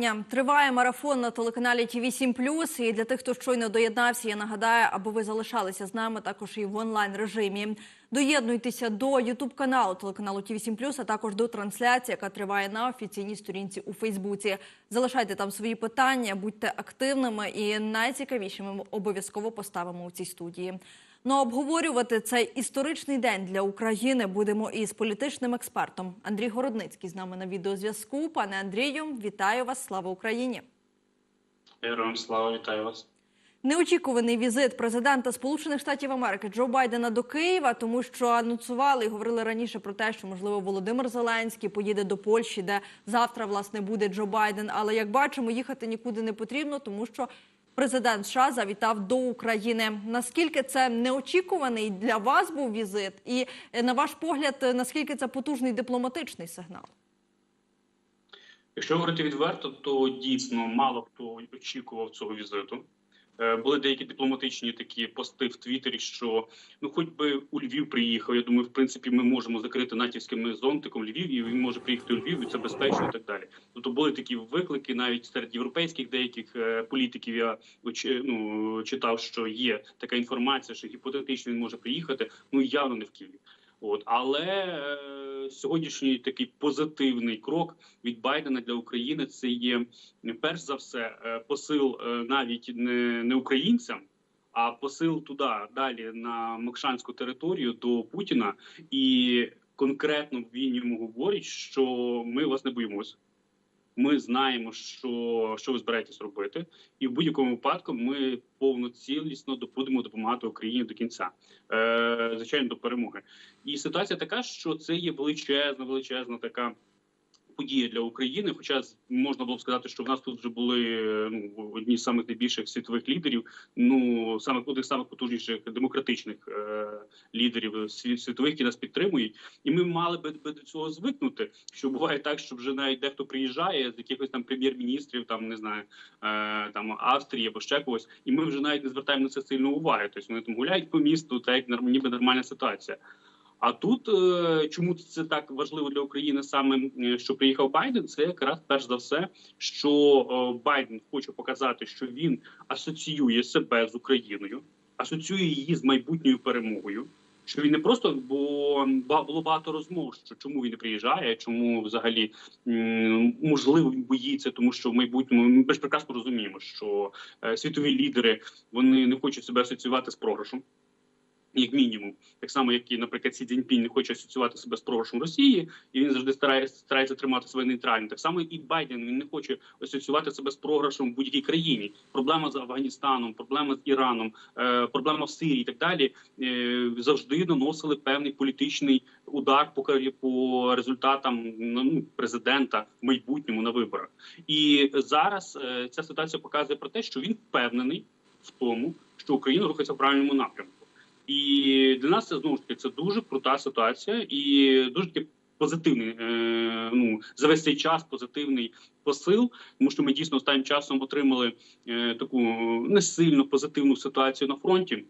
дня триває марафон на телеканалі ТВ 7 І для тих, хто щойно доєднався, я нагадаю, аби ви залишалися з нами також і в онлайн режимі. Доєднуйтеся до Ютуб каналу телеканалу ТВ 7 а також до трансляції, яка триває на офіційній сторінці у Фейсбуці. Залишайте там свої питання, будьте активними і найцікавішими ми обов'язково поставимо у цій студії. Ну обговорювати цей історичний день для України будемо із політичним експертом Андрій Городницький з нами на відеозв'язку. Пане Андрію, вітаю вас! Слава Україні! Героям слава, вітаю вас. Неочікуваний візит президента Сполучених Штатів Америки Джо Байдена до Києва, тому що анонсували і говорили раніше про те, що можливо Володимир Зеленський поїде до Польщі, де завтра власне буде Джо Байден. Але як бачимо, їхати нікуди не потрібно, тому що президент США завітав до України. Наскільки це неочікуваний для вас був візит, і е, на ваш погляд, наскільки це потужний дипломатичний сигнал? Якщо говорити відверто, то дійсно мало хто очікував цього візиту. Е, Були деякі дипломатичні такі пости в Твіттері, що ну, хоч би у Львів приїхав. Я думаю, в принципі, ми можемо закрити натівським зонтиком Львів, і він може приїхати у Львів, і це безпечно і так далі. Тобто були такі виклики навіть серед європейських деяких е, політиків. Я оч- ну, читав, що є така інформація, що гіпотетично він може приїхати. Ну явно не в Києві. От але е, сьогоднішній такий позитивний крок від Байдена для України це є перш за все е, посил е, навіть не, не українцям, а посил туди далі на Мокшанську територію до Путіна, і конкретно він йому говорить, що ми вас не боїмося. Ми знаємо, що, що ви збираєтесь робити, і в будь-якому випадку ми повноцілісно будемо допомагати Україні до кінця, е, звичайно, до перемоги. І ситуація така, що це є величезна, величезна така подія для України. Хоча можна було б сказати, що в нас тут вже були ну одні з самих найбільших світових лідерів, ну саме одних самих потужніших демократичних е, лідерів світових, які нас підтримують, і ми мали би, би до цього звикнути. Що буває так, що вже навіть дехто приїжджає з якихось там прем'єр-міністрів, там не знаю, е, там Австрії або ще когось, і ми вже навіть не звертаємо на це сильно уваги. Тобто вони там гуляють по місту, так як ніби нормальна ситуація. А тут е, чому це так важливо для України, саме що приїхав Байден, це якраз перш за все, що е, Байден хоче показати, що він асоціює себе з Україною, асоціює її з майбутньою перемогою. Що він не просто, бо було багато розмов, що чому він не приїжджає, чому взагалі можливо він боїться, тому що в майбутньому ми ж прекрасно розуміємо, що е, світові лідери вони не хочуть себе асоціювати з програшем як мінімум, так само, як і, наприклад, Сі Цзіньпінь не хоче асоціювати себе з програшем Росії, і він завжди старається старається тримати себе нейтральним. Так само і Байден він не хоче асоціювати себе з програшем в будь-якій країні. Проблема з Афганістаном, проблема з Іраном, е, проблема в Сирії і так далі е, завжди наносили певний політичний удар по по результатам ну, президента в майбутньому на виборах. І зараз е, ця ситуація показує про те, що він впевнений в тому, що Україна рухається в правильному напрямку. І для нас це знову ж таки це дуже крута ситуація і дуже таки позитивний. Е, ну за весь цей час позитивний посил, тому що ми дійсно останнім часом отримали е, таку не сильно позитивну ситуацію на фронті.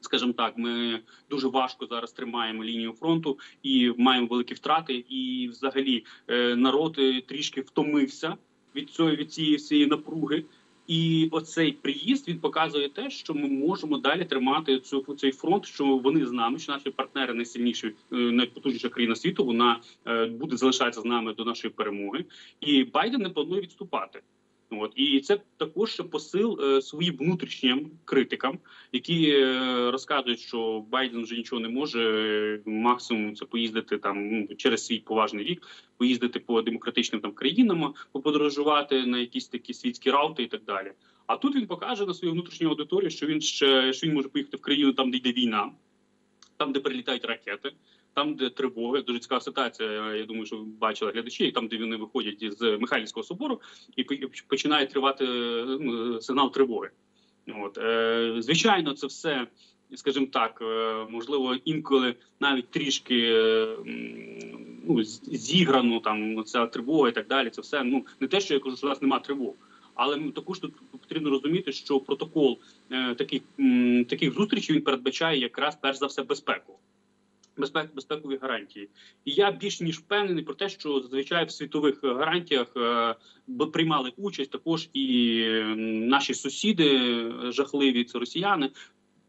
Скажімо так, ми дуже важко зараз тримаємо лінію фронту і маємо великі втрати. І, взагалі, е, народ трішки втомився від цього від цієї всієї напруги. І оцей приїзд він показує те, що ми можемо далі тримати цю цей фронт, що вони з нами, що наші партнери найсильніші, е, найпотужніша країна світу. Вона е, буде залишатися з нами до нашої перемоги, і Байден не планує відступати. От і це також ще посил е, своїм внутрішнім критикам, які е, розказують, що Байден вже нічого не може. Максимум це поїздити там ну, через свій поважний вік, поїздити по демократичним там країнам, поподорожувати на якісь такі світські раути і так далі. А тут він покаже на свою внутрішню аудиторію, що він ще що він може поїхати в країну там, де йде війна, там, де прилітають ракети. Там, де тривоги, дуже цікава ситуація. Я думаю, що бачили глядачі, там, де вони виходять з Михайлівського собору, і починає тривати ну, сигнал тривоги. От е, звичайно, це все, скажімо так, е, можливо, інколи навіть трішки е, ну, зіграно там ця тривога і так далі. Це все ну не те, що я кажу, що у нас немає тривог. Але також тут потрібно розуміти, що протокол е, таких м, таких зустрічей він передбачає якраз перш за все безпеку. Безпек, безпекові гарантії. І я більш ніж впевнений про те, що зазвичай в світових гарантіях е, приймали участь також і е, наші сусіди е, жахливі, це росіяни.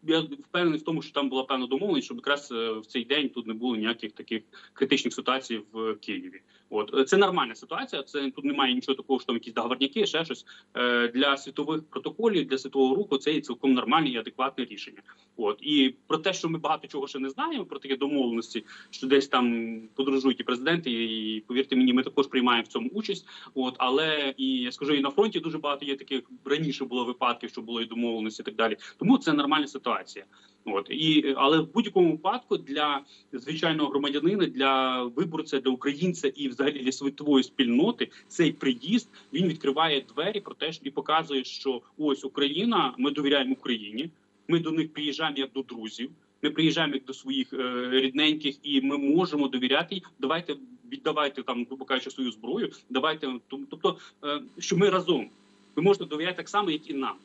Я впевнений в тому, що там була певна домовленість, щоб якраз е, в цей день тут не було ніяких таких критичних ситуацій в Києві. От Е, це нормальна ситуація. Це тут немає нічого такого, що там якісь договорняки, ще щось Е, для світових протоколів, для світового руху. Це є цілком нормальне і адекватне рішення. От і про те, що ми багато чого ще не знаємо, про такі домовленості, що десь там подорожують і президенти, і повірте мені, ми також приймаємо в цьому участь. От але і я скажу, і на фронті дуже багато є таких раніше було випадків, що було і домовленості, і так далі. Тому це нормальна ситуація. От і але в будь-якому випадку для звичайного громадянина, для виборця, для українця і взагалі для світової спільноти цей приїзд він відкриває двері про те, і показує, що ось Україна, ми довіряємо Україні. Ми до них приїжджаємо як до друзів. Ми приїжджаємо як до своїх е, рідненьких, і ми можемо довіряти. Давайте віддавайте там, грубо кажучи, свою зброю. Давайте тобто, е, що ми разом. Ви можете довіряти так само, як і нам,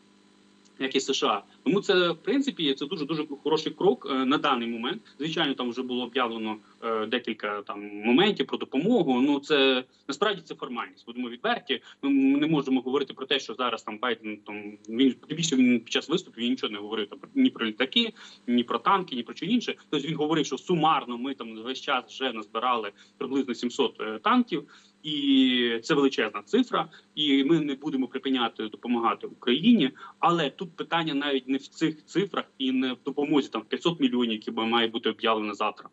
як і США. Тому це в принципі це дуже дуже хороший крок е, на даний момент. Звичайно, там вже було об'явлено е, декілька там моментів про допомогу. Ну це насправді це формальність. Будемо відверті. Ми не можемо говорити про те, що зараз там Байден там він більше він під час виступу він нічого не говорив там ні про літаки, ні про танки, ні про що інше. Тобто він говорив, що сумарно ми там весь час вже назбирали приблизно 700 е, танків. І це величезна цифра, і ми не будемо припиняти допомагати Україні. Але тут питання навіть не в цих цифрах і не в допомозі там 500 мільйонів, які має бути об'явлено завтра.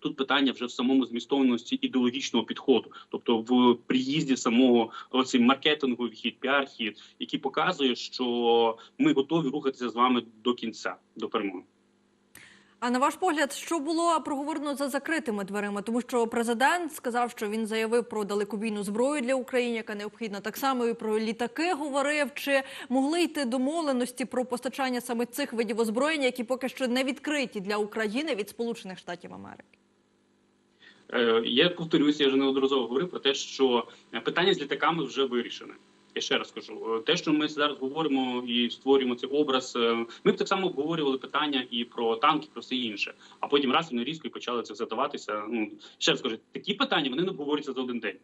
Тут питання вже в самому змістовності ідеологічного підходу, тобто в приїзді самого оцей маркетинговий хід, піар-хід, який показує, що ми готові рухатися з вами до кінця, до перемоги. А на ваш погляд, що було проговорено за закритими дверима? Тому що президент сказав, що він заявив про далекобійну зброю для України, яка необхідна. Так само і про літаки говорив. Чи могли йти домовленості про постачання саме цих видів озброєння, які поки що не відкриті для України від Сполучених Штатів Америки? Е, Я повторюся, я вже неодноразово говорив про те, що питання з літаками вже вирішене. Я ще раз кажу, е, те, що ми зараз говоримо і створюємо цей образ. е, Ми б так само обговорювали питання і про танки, про все інше. А потім раз вони різко і почали це задаватися. Ну ще раз кажу, такі питання вони не обговорюються за один день.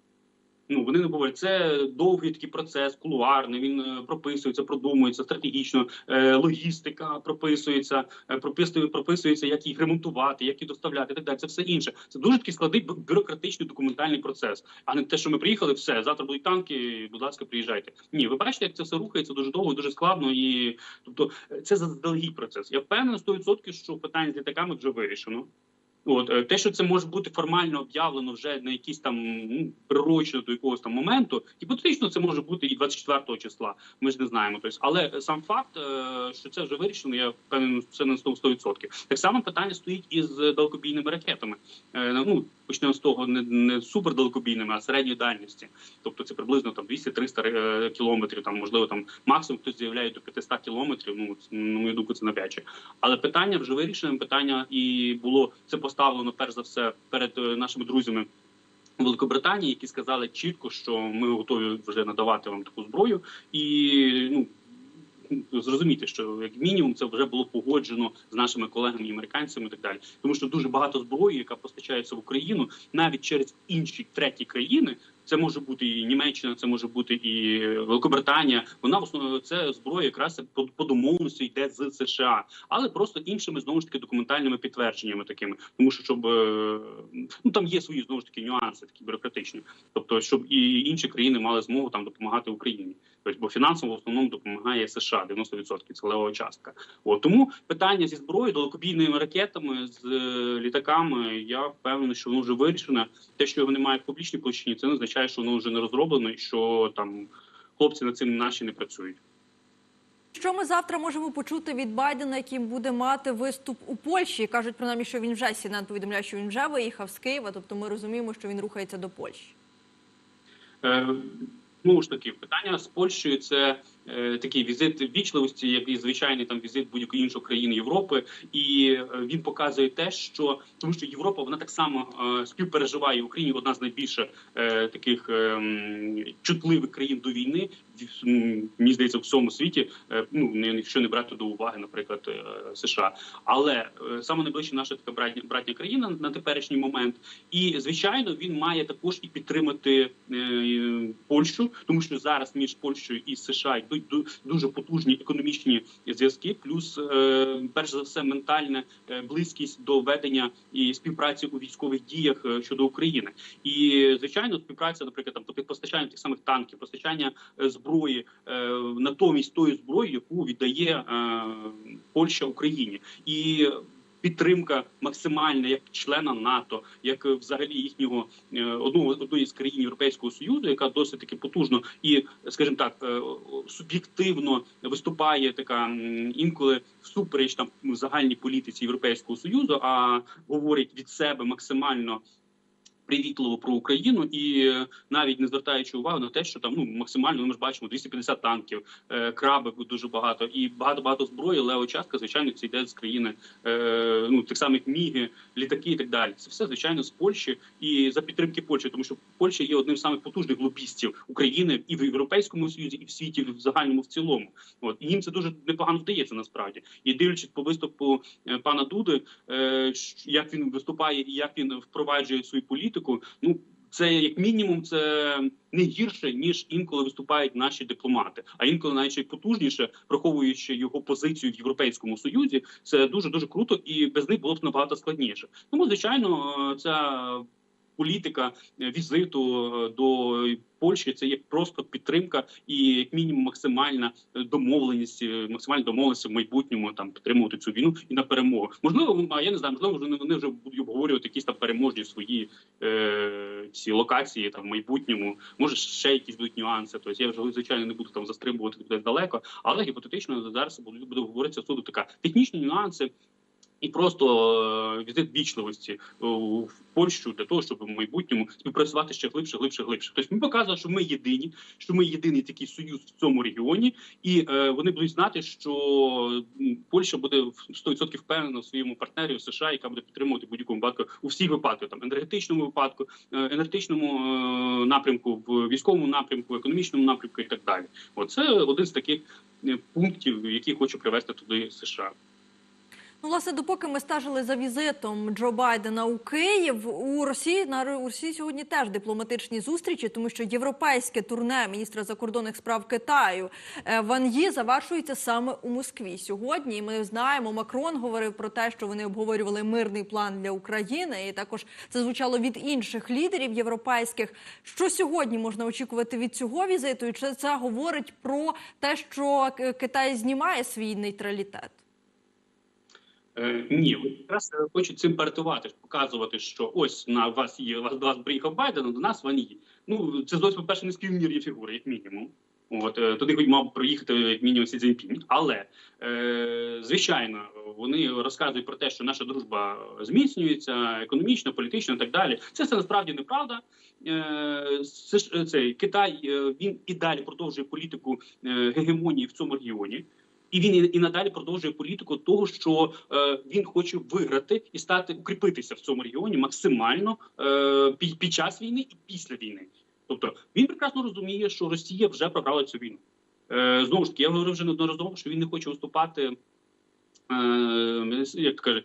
Ну вони не говорять, це довгий такий процес, кулуарний. Він е, прописується, продумується стратегічно. Е, логістика прописується, е, прописує, прописується, як їх ремонтувати, як їх доставляти. і Так далі. Це все інше. Це дуже такий складний бюрократичний документальний процес. А не те, що ми приїхали, все завтра будуть танки. Будь ласка, приїжджайте. Ні, ви бачите, як це все рухається дуже довго, дуже складно. І тобто це заздалегідь процес. Я впевнений 100%, що питання з літаками вже вирішено. От е, те, що це може бути формально об'явлено вже на якісь там ну, прирочно до якогось там моменту, гіпотетично це може бути і 24 числа. Ми ж не знаємо. Тобто, але сам факт, е, що це вже вирішено, я впевнений, це на 100%. Так само питання стоїть із далекобійними ракетами. Е, Ну почнемо з того, не, не супердалекобійними, а середньої дальності. Тобто це приблизно там 200-300 е, кілометрів. Там можливо там максимум хтось заявляє до 500 кілометрів. Ну на мою думку, це навряд чи. Але питання вже вирішене. Питання і було це поставлено перш за все перед е, нашими друзями. Великобританії, які сказали чітко, що ми готові вже надавати вам таку зброю, і ну зрозуміти, що як мінімум це вже було погоджено з нашими колегами американцями, і так далі, тому що дуже багато зброї, яка постачається в Україну, навіть через інші треті країни. Це може бути і Німеччина, це може бути і Великобританія. Вона в основному це зброя, якраз по, по домовленості йде з США, але просто іншими знову ж таки документальними підтвердженнями такими, тому що щоб е, ну там є свої знову ж таки нюанси, такі бюрократичні, тобто щоб і інші країни мали змогу там допомагати Україні. Тобто, бо фінансово в основному допомагає США 90% це левова частка. От тому питання зі зброєю, далекобійними ракетами, з е, літаками. Я впевнений, що воно вже вирішено. Те, що його немає в публічній площині, це не означає, що воно вже не розроблено, і що там хлопці над цим наші не працюють. Що ми завтра можемо почути від Байдена, який буде мати виступ у Польщі? Кажуть принаймні, що він вже Сінан повідомляє, що він вже виїхав з Києва. Тобто ми розуміємо, що він рухається до Польщі. Е, Знову ж таки, питання з Польщею це е, такий візит ввічливості, як і звичайний там візит будь-якої іншої країни Європи, і е, він показує те, що тому, що Європа вона так само е, співпереживає Україні, одна з найбільше таких е, чутливих країн до війни. Мені здається, в всьому світі, ну якщо не брати до уваги, наприклад, США. Але саме найближча наша така братня, братня країна на теперішній момент. І звичайно, він має також і підтримати Польщу, тому що зараз між Польщею і США йдуть ду- дуже потужні економічні зв'язки, плюс е, перш за все ментальна е, близькість до ведення і співпраці у військових діях е, щодо України. І звичайно, співпраця, наприклад, там по постачанню тих самих танків, постачання зброї натомість тої зброї, яку віддає Польща Україні, і підтримка максимальна як члена НАТО, як е, взагалі їхнього е, одного одної з країн Європейського союзу, яка досить таки потужно і, скажімо так, е, суб'єктивно виступає така інколи всупереч там загальній політиці Європейського союзу, а говорить від себе максимально. Привітливо про Україну і е, навіть не звертаючи увагу на те, що там ну максимально ми ж бачимо 250 танків, е, краби дуже багато і багато багато зброї. Лео частка, звичайно, це йде з країни е, ну тих самих міги, літаки і так далі. Це все звичайно з Польщі і за підтримки Польщі, тому що Польща є одним з самих потужних лобістів України і в Європейському Союзі, і в світі в загальному в цілому. От і їм це дуже непогано вдається насправді. І дивлячись по виступу е, пана Дуди, е, як він виступає і як він впроваджує свою політику. Ну це як мінімум, це не гірше ніж інколи виступають наші дипломати, а інколи навіть потужніше, враховуючи його позицію в Європейському Союзі. Це дуже дуже круто, і без них було б набагато складніше. Тому звичайно, е, ця політика е, візиту е, до Польщі це є просто підтримка і як мінімум максимальна е, домовленість, максимальна домовленість в майбутньому там підтримувати цю війну і на перемогу. Можливо, я не знаю, можливо, вже вони вже будуть обговорювати якісь там переможні свої е, ці локації там в майбутньому. Може ще якісь будуть нюанси. Тобто я вже звичайно не буду там застрибувати десь далеко, але гіпотетично зараз буде говоритися суду така технічні нюанси. І просто е, візит вічливості е, в Польщу для того, щоб в майбутньому співпрацювати ще глибше, глибше, глибше. Тобто ми показуємо, що ми єдині, що ми єдиний такий союз в цьому регіоні, і е, вони будуть знати, що Польща буде в 100% впевнена в своєму партнері в США, яка буде підтримувати будь-якому випадку у всіх випадках, там енергетичному випадку, енергетичному напрямку, в військовому напрямку, економічному напрямку і так далі. Оце один з таких пунктів, які хочу привести туди США. Ну, власне, допоки ми стежили за візитом Джо Байдена у Київ, у Росії на Росії сьогодні теж дипломатичні зустрічі, тому що європейське турне міністра закордонних справ Китаю е, Ван Ї завершується саме у Москві. Сьогодні ми знаємо, Макрон говорив про те, що вони обговорювали мирний план для України, і також це звучало від інших лідерів європейських. Що сьогодні можна очікувати від цього візиту? І чи це говорить про те, що Китай знімає свій нейтралітет? Е, ні, якраз е, хочуть цим партувати, показувати, що ось на вас є вас до вас приїхав Байден, а до нас вони є. Ну це зовсім по-перше, не співмірні фігури, як мінімум. От е, туди мав проїхати як мінімум Сі Цзіньпінь. Але е, звичайно, вони розказують про те, що наша дружба зміцнюється економічно, політично і так далі. Це все насправді неправда. Е, Це цей Китай він і далі продовжує політику гегемонії в цьому регіоні. І він і, надалі продовжує політику того, що е, він хоче виграти і стати укріпитися в цьому регіоні максимально е, під, під час війни і після війни. Тобто він прекрасно розуміє, що Росія вже програла цю війну. Е, знову ж таки, я говорив вже неодноразово, що він не хоче виступати. Е, як каже,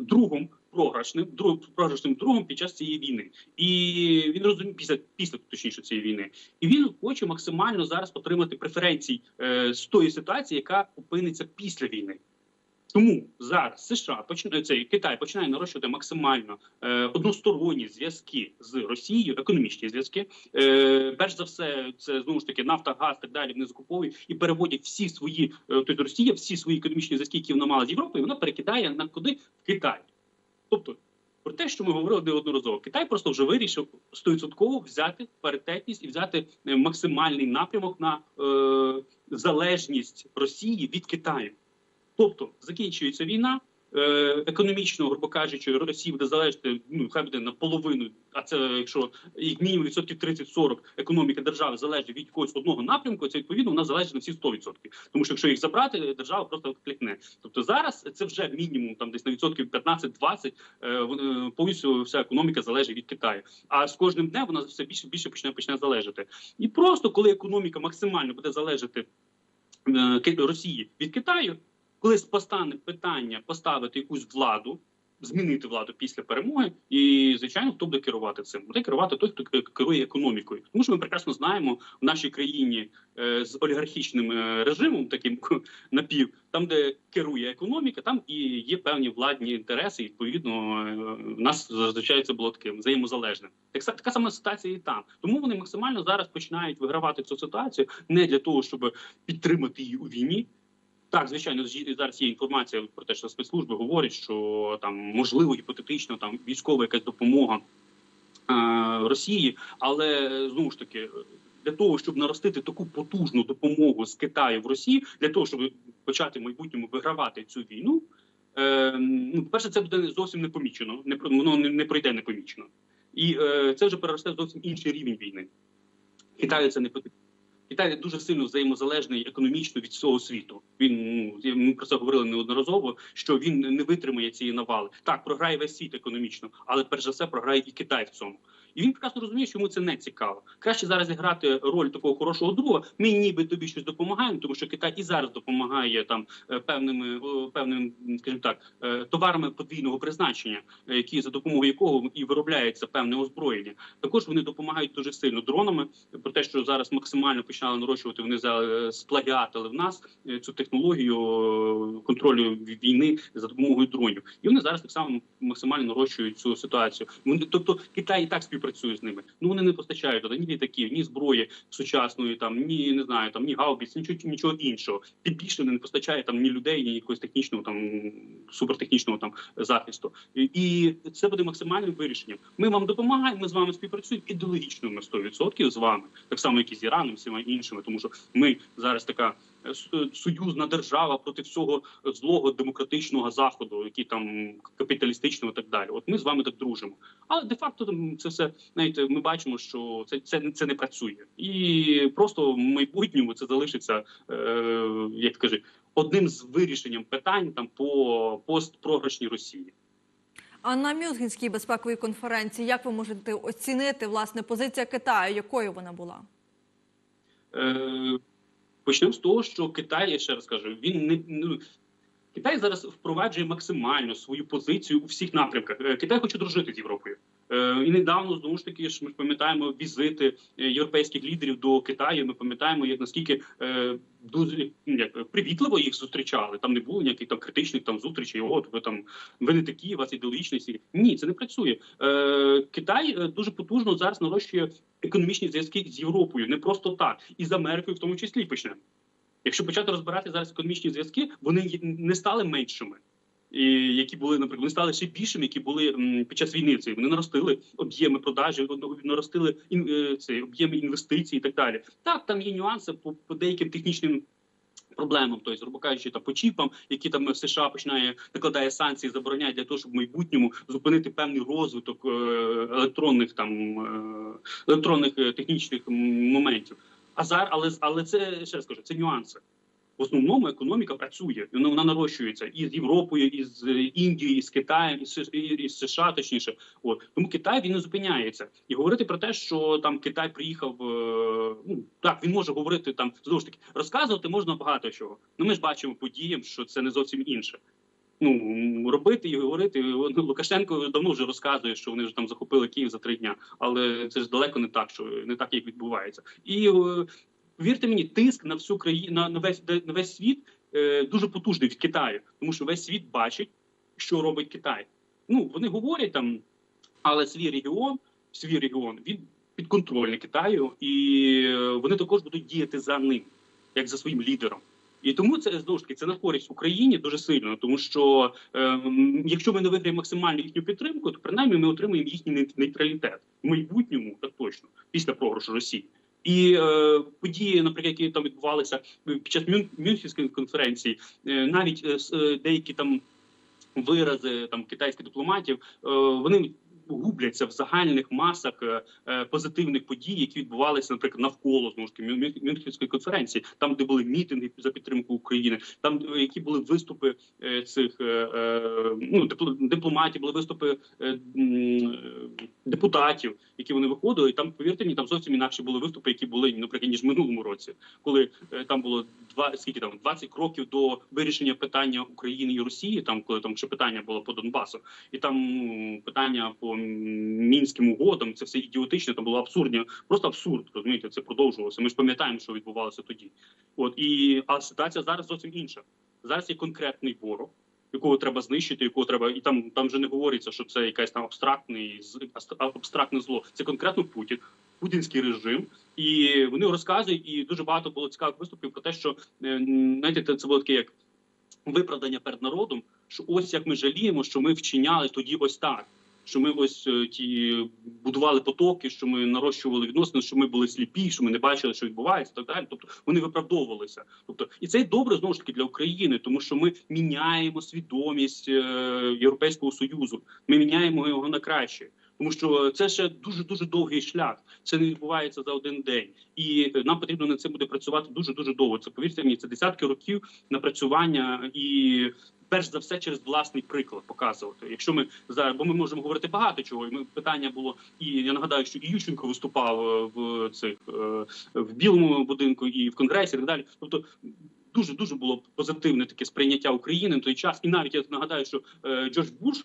другом програшним, друг, програшним другом під час цієї війни, і він розуміє після після точніше цієї війни, і він хоче максимально зараз отримати преференцій е, з тої ситуації, яка опиниться після війни. Тому зараз США починає цей Китай починає нарощувати максимально е, односторонні зв'язки з Росією, економічні зв'язки. Е, перш за все, це знову ж таки нафта, газ так далі. Вони закуповують і переводять всі свої е, тобто Росія, всі свої економічні зв'язки, які вона мала з Європою, вона перекидає на куди в Китай. Тобто, про те, що ми говорили неодноразово, Китай просто вже вирішив стовідсотково взяти паритетність і взяти е, максимальний напрямок на е, залежність Росії від Китаю. Тобто закінчується війна, економічно, грубо кажучи, Росія буде залежати ну хай буде наполовину, а це якщо як мінімум відсотків 30-40 економіка держави залежить від якогось одного напрямку, це відповідно вона залежить на всі 100%. Тому що якщо їх забрати, держава просто клікне. Тобто зараз це вже мінімум там десь на відсотків 15-20 е, е, повністю вся економіка залежить від Китаю. А з кожним днем вона все більше більше почне почне залежати. І просто коли економіка максимально буде залежати е, Росії від Китаю, коли постане питання поставити якусь владу. Змінити владу після перемоги, і звичайно, хто буде керувати цим? Буде керувати той, хто керує економікою. Тому що ми прекрасно знаємо в нашій країні е, з олігархічним е, режимом, таким напів, там, де керує економіка, там і є певні владні інтереси. І відповідно е, в нас зазвичай це було таким взаємозалежним. Так така сама ситуація і там. Тому вони максимально зараз починають вигравати цю ситуацію не для того, щоб підтримати її у війні. Так, звичайно, зараз є інформація про те, що спецслужби говорять, що там можливо гіпотетично там військова якась допомога е, Росії, але знову ж таки. Для того щоб наростити таку потужну допомогу з Китаю в Росії, для того щоб почати в майбутньому вигравати цю війну, е, ну перше, це буде зовсім не про- воно не, не пройде непомічено, і е, це вже переросте зовсім інший рівень війни. Китаю це не потрібно. Китай дуже сильно взаємозалежний економічно від всього світу. Він ну ми про це говорили неодноразово. Що він не витримає цієї навали. Так програє весь світ економічно, але перш за все програє і Китай в цьому. І він прекрасно розуміє, що йому це не цікаво. Краще зараз грати роль такого хорошого друга. Ми ніби тобі щось допомагаємо, тому що Китай і зараз допомагає там е, певними о, певним, скажімо так, е, товарами подвійного призначення, е, які за допомогою якого і виробляється певне озброєння. Також вони допомагають дуже сильно дронами. Про те, що зараз максимально починали нарощувати, вони за сплагіатили в нас е, цю технологію е, контролю війни за допомогою дронів, і вони зараз так само максимально нарощують цю ситуацію. Тобто, Китай і так співпрацює з ними. Ну вони не постачають туди ні літаків, ні зброї сучасної, там ні не знаю, там ні гаубіць, нічого нічого іншого. Тим більше не постачає там ні людей, ні якогось технічного там супертехнічного там захисту. І, це буде максимальним вирішенням. Ми вам допомагаємо. Ми з вами співпрацюємо ідеологічно на 100% з вами, так само як і з Іраном, всіма іншими, тому що ми зараз така союзна держава проти всього злого демократичного заходу, який там капіталістичного і так далі. От ми з вами так дружимо. Але де факто це все знаєте, ми бачимо, що це це, це не працює, і просто в майбутньому це залишиться, е, як кажуть, одним з вирішенням питань там по постпрограшній Росії. А на Мюнхенській безпековій конференції як ви можете оцінити власне позиція Китаю, якою вона була? Е, Почнемо з того, що Китай, я ще раз кажу, він не ну. Китай зараз впроваджує максимально свою позицію у всіх напрямках. Е, Китай хоче дружити з Європою. Е, І недавно знову ж таки ж ми пам'ятаємо візити е, європейських лідерів до Китаю. Ми пам'ятаємо, як наскільки е, дуже ну, як привітливо їх зустрічали. Там не було ніяких там критичних там зустрічей. От ви там ви не такі, у вас ідеологічні. Ні, це не працює. Китай дуже потужно зараз нарощує економічні зв'язки з Європою, не просто так, і з Америкою, в тому числі почнемо. Якщо почати розбирати зараз економічні зв'язки, вони не стали меншими. Які були, наприклад, вони стали ще більшими, які були під час війни. Це вони наростили об'єми продажі, вони наростили ін, е, це об'єми інвестицій і так далі. Так, там є нюанси по, по деяким технічним проблемам, тобто, грубо кажучи, там по чіпам, які там США починає накладає санкції, забороняє для того, щоб в майбутньому зупинити певний розвиток е, електронних там е, електронних технічних моментів. А зараз, але але це ще раз кажу, це нюанси. В основному економіка працює, і вона, вона нарощується і з Європою, і з е, Індією, і з Китаєм, і з, США, точніше. От тому Китай він не зупиняється і говорити про те, що там Китай приїхав. е, Ну так він може говорити там знову ж таки, розказувати можна багато чого. Ну ми ж бачимо подіям, що це не зовсім інше. Ну робити і говорити. Ну, Лукашенко давно вже розказує, що вони ж там захопили Київ за три дня, але це ж далеко не так, що не так, як відбувається. І е, Вірте мені, тиск на всю країну на, на весь на весь світ е, дуже потужний від Китаю, тому що весь світ бачить, що робить Китай. Ну вони говорять там, але свій регіон, свій регіон він підконтрольний Китаю, і е, вони також будуть діяти за ним, як за своїм лідером. І тому це знову ж таки це на користь Україні дуже сильно, тому що е, якщо ми не виграємо максимальну їхню підтримку, то принаймні ми отримаємо їхній нейтралітет в майбутньому, так точно, після програшу Росії. І е, події, наприклад, які там відбувалися під час Мюн- Мюнхенської конференції, е, навіть е, е, деякі там вирази там китайських дипломатів, е, вони губляться в загальних масах е, е, позитивних подій, які відбувалися, наприклад, навколо знову ж таки Мюн- Мюн- Мюнхенської конференції, там, де були мітинги за підтримку України, там е, які були виступи цих ну дипло- дипломатів, були виступи депутатів, які вони виходили. І там, повірте мені, там зовсім інакші були виступи, які були наприклад, ніж в минулому році, коли там було два скільки там 20 кроків до вирішення питання України і Росії. Там коли там ще питання було по Донбасу, і там питання по мінським угодам. Це все ідіотично. Там було абсурдно, просто абсурд. Розумієте, це продовжувалося. Ми ж пам'ятаємо, що відбувалося тоді. От і а ситуація зараз зовсім інша. Зараз є конкретний ворог. Якого треба знищити, якого треба, і там там вже не говориться, що це якась там абстрактний абстрактне зло. Це конкретно Путін, путінський режим, і вони розказують. І дуже багато було цікавих виступів про те, що е, знаєте, це було таке як виправдання перед народом, що ось як ми жаліємо, що ми вчиняли тоді ось так. Що ми ось е, ті будували потоки, що ми нарощували відносини, що ми були сліпі, що ми не бачили, що відбувається, так далі. Тобто вони виправдовувалися. Тобто, і це добре знову ж таки для України, тому що ми міняємо свідомість е, Європейського союзу. Ми міняємо його на краще. Тому що це ще дуже дуже довгий шлях. Це не відбувається за один день, і е, нам потрібно над цим буде працювати дуже дуже довго. Це повірте мені, це десятки років напрацювання і. Перш за все через власний приклад показувати. Якщо ми зараз, бо ми можемо говорити багато чого. І ми питання було, і я нагадаю, що і Ющенко виступав е, в цих е, в білому будинку і в конгресі, і так далі. Тобто дуже дуже було позитивне таке сприйняття України на той час. І навіть я нагадаю, що Джордж Буш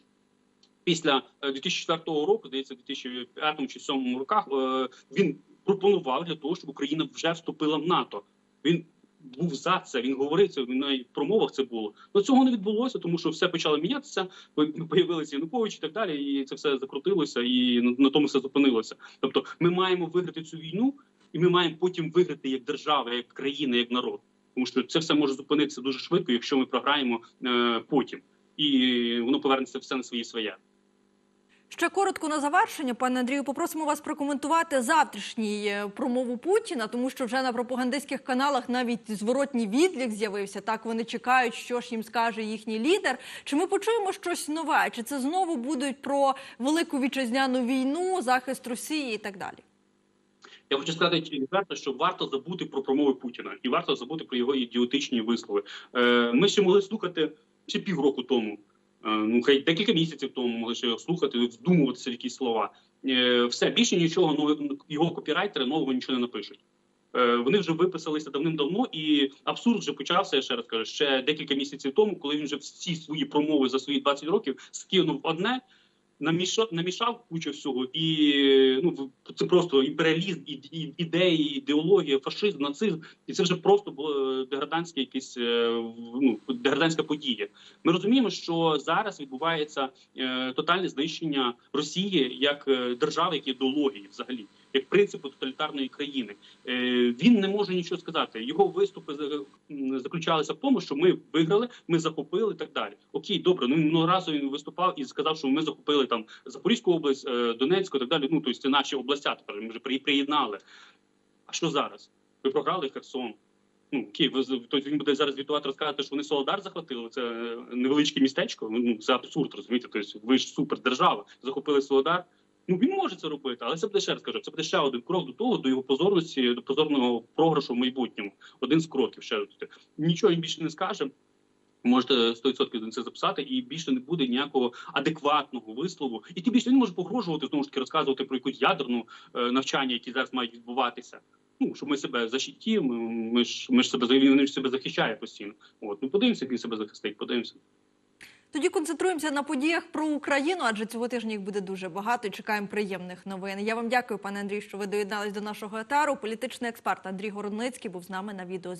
після е, 2004 року, здається, в 2005 чи 2007 роках, е, він пропонував для того, щоб Україна вже вступила в НАТО. Він був за це. Він говорив це. Він навіть промовах це було. Но цього не відбулося, тому що все почало мінятися. Появилися Янукович і так далі, і це все закрутилося, і на, на тому все зупинилося. Тобто, ми маємо виграти цю війну, і ми маємо потім виграти як держава, як країна, як народ. Тому що це все може зупинитися дуже швидко, якщо ми програємо е, потім, і воно повернеться все на свої своя. Ще коротко на завершення, пане Андрію, попросимо вас прокоментувати завтрашній е, промову Путіна, тому що вже на пропагандистських каналах навіть зворотній відлік з'явився. Так вони чекають, що ж їм скаже їхній лідер. Чи ми почуємо щось нове? Чи це знову будуть про велику вітчизняну війну, захист Росії і так далі? Я хочу сказати відверто, що варто забути про промови Путіна і варто забути про його ідіотичні вислови. Е, ми ще могли слухати ще півроку тому. Е, Ну, хай декілька місяців тому могли ще його слухати, вдумуватися в якісь слова. Е, Все більше нічого нового його копірайтери нового нічого не напишуть. Е, Вони вже виписалися давним-давно, і абсурд вже почався. Я ще раз кажу, ще декілька місяців тому, коли він вже всі свої промови за свої 20 років скинув одне, намішав, намішав кучу всього, і ну це просто імперіалізм, і, і, ідеї, ідеологія, фашизм, нацизм, і це вже просто було деградантське якісь е, ну, деградантська подія. Ми розуміємо, що зараз відбувається е, тотальне знищення Росії як е, держави, як ідеології, взагалі, як принципу тоталітарної країни. Е, він не може нічого сказати. Його виступи заключалися в тому, що ми виграли, ми захопили і так далі. Окей, добре. Ну минулого разу він виступав і сказав, що ми захопили там Запорізьку область, е, Донецьку і так далі. Ну тобто це наші областя. Тепер ми вже приєднали. А що зараз? Ви програли Херсон. Ну з- тобто він буде зараз звітувати, розказати, що вони Солодар захватили. Це невеличке містечко. Ну це абсурд, розумієте? Тобто ви ж супердержава, захопили Солодар. Ну він може це робити, але це буде ще раз кажу, це буде ще один крок до того, до його позорності, до позорного програшу в майбутньому. Один з кроків ще раз. Нічого він більше не скаже. Можете 100% це записати, і більше не буде ніякого адекватного вислову. І тим більше він може погрожувати знову ж таки розказувати про якусь ядерну е, навчання, які зараз мають відбуватися. Ну щоб ми себе защитимо, ми ж ми ж себе він ж себе захищає постійно. От ну подивимося, як він себе захистить. Подивимося. Тоді концентруємося на подіях про Україну, адже цього тижня їх буде дуже багато. і Чекаємо приємних новин. Я вам дякую, пане Андрій, що ви доєднались до нашого етару. Політичний експерт Андрій Городницький був з нами на відео.